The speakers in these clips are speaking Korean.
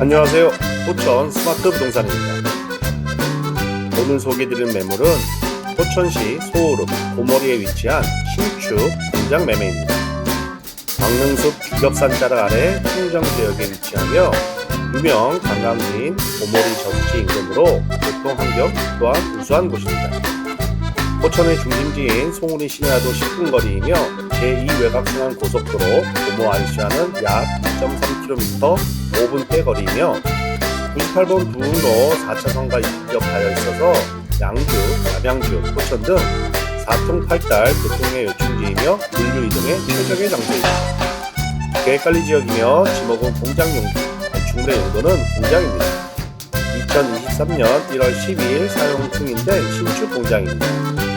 안녕하세요. 포천 스마트 부동산입니다. 오늘 소개드리는 매물은 포천시 소오름 고머리에 위치한 신축 공장 매매입니다. 광릉숲 기업산 자락 아래 행정지역에 위치하며 유명 관광지인 고머리 저수지 인근으로 교통 환경 또한 우수한 곳입니다. 포천의 중심지인 송우리 시내와도 10분 거리이며 제2 외곽순환 고속도로 고모 IC와는 약 2.3km 5분대 거리이며 98번 두로 4차선과 인접하여 있어서 양주, 남양주, 포천 등 4통 8달 교통의 요충지이며 물류 이동의 최적의 장소입니다. 계획관리 지역이며 지목은 공장 용도, 건축물의 용도는 공장입니다. 2023년 1월 12일 사용 중인데 신축 공장입니다.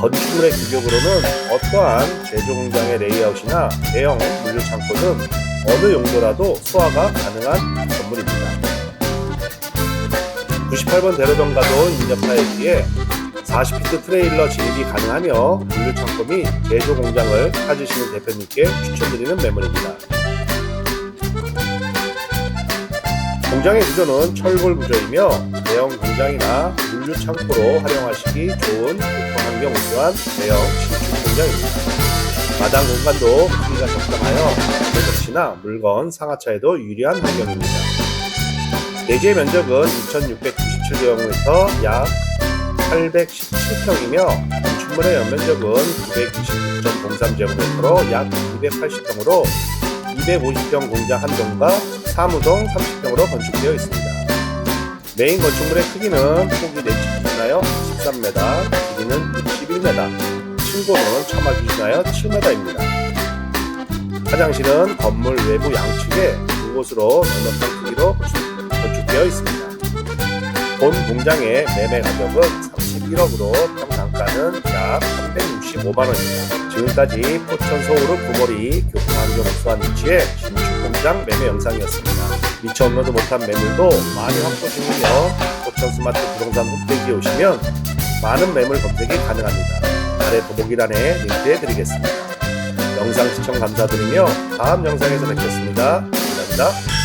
건축물의 규격으로는 어떠한 제조 공장의 레이아웃이나 대형 물류 창고 등 어느 용도라도 소화가 가능한 건물입니다. 98번 대로변과도 인접하였기에 40피트 트레일러 진입이 가능하며 물류 창고 및 제조 공장을 찾으시는 대표님께 추천드리는 매물입니다. 공장의 구조는 철골 구조이며 대형 공장이나 물류 창고로 활용하시기 좋은 교통환경 우수한 대형 신축 공장입니다. 마당 공간도 크기가 적당하여 매덕시나 물건, 상하차에도 유리한 환경입니다. 대지의 면적은 2,697제곱미터 약 817평이며 건축물의 연면적은 926.03제곱미터로 약 280평으로 250평 공장 한 동과 사무동 30평으로 건축되어 있습니다. 메인 건축물의 크기는 폭이 4층 기준하여 13m, 길이는 61m, 층고는 기준하여 7m입니다. 화장실은 건물 외부 양측에 두 곳으로 넉넉한 크기로 건축되어 있습니다. 본 공장의 매매 가격은 31억으로 평당가는 약 365만원입니다. 지금까지 포천 서울은 구머리 교통환경 우수한 위치의 공장 매매 영상이었습니다. 미처 업로드 못한 매물도 많이 확보 중이며 포천 스마트 부동산 홈페이지에 오시면 많은 매물 검색이 가능합니다. 아래 더보기란에 링크해 드리겠습니다. 영상 시청 감사드리며 다음 영상에서 뵙겠습니다. 감사합니다.